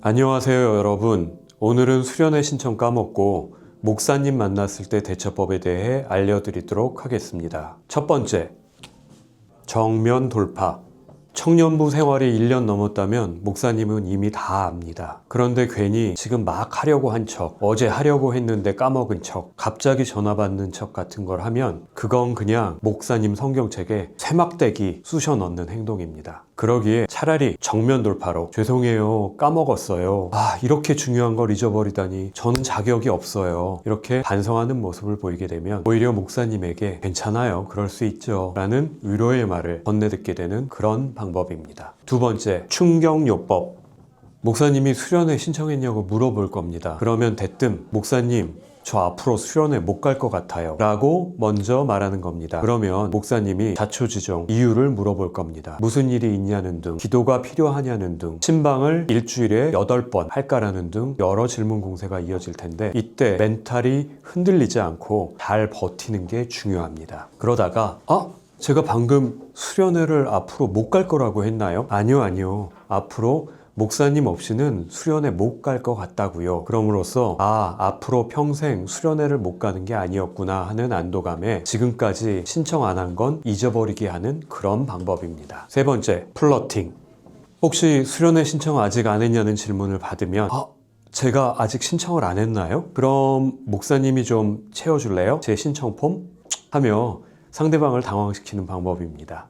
안녕하세요, 여러분. 오늘은 수련회 신청 까먹고 목사님 만났을 때 대처법에 대해 알려드리도록 하겠습니다. 첫 번째, 정면 돌파. 청년부 생활이 1년 넘었다면 목사님은 이미 다 압니다. 그런데 괜히 지금 막 하려고 한 척, 어제 하려고 했는데 까먹은 척, 갑자기 전화 받는 척 같은 걸 하면 그건 그냥 목사님 성경책에 쇠막대기 쑤셔 넣는 행동입니다. 그러기에 차라리 정면 돌파로 죄송해요 까먹었어요. 아 이렇게 중요한 걸 잊어버리다니 저는 자격이 없어요. 이렇게 반성하는 모습을 보이게 되면 오히려 목사님에게 괜찮아요. 그럴 수 있죠. 라는 위로의 말을 건네듣게 되는 그런 방법 입니다 두 번째 충격요법 목사님이 수련회 신청했냐고 물어볼 겁니다. 그러면 대뜸 목사님 저 앞으로 수련회 못 갈 것 같아요. 라고 먼저 말하는 겁니다. 그러면 목사님이 자초지종 이유를 물어볼 겁니다. 무슨 일이 있냐는 등, 기도가 필요하냐는 등, 신방을 일주일에 8번 할까라는 등 여러 질문 공세가 이어질 텐데 이때 멘탈이 흔들리지 않고 잘 버티는 게 중요합니다. 그러다가 아 제가 방금 수련회를 앞으로 못 갈 거라고 했나요? 아니요, 아니요. 앞으로 목사님 없이는 수련회 못 갈 것 같다고요. 그럼으로써 아 앞으로 평생 수련회를 못 가는 게 아니었구나 하는 안도감에 지금까지 신청 안 한 건 잊어버리게 하는 그런 방법입니다. 세 번째 플러팅. 혹시 수련회 신청 아직 안 했냐는 질문을 받으면 아 제가 아직 신청을 안 했나요? 그럼 목사님이 좀 채워줄래요? 제 신청 폼? 하며 상대방을 당황시키는 방법입니다.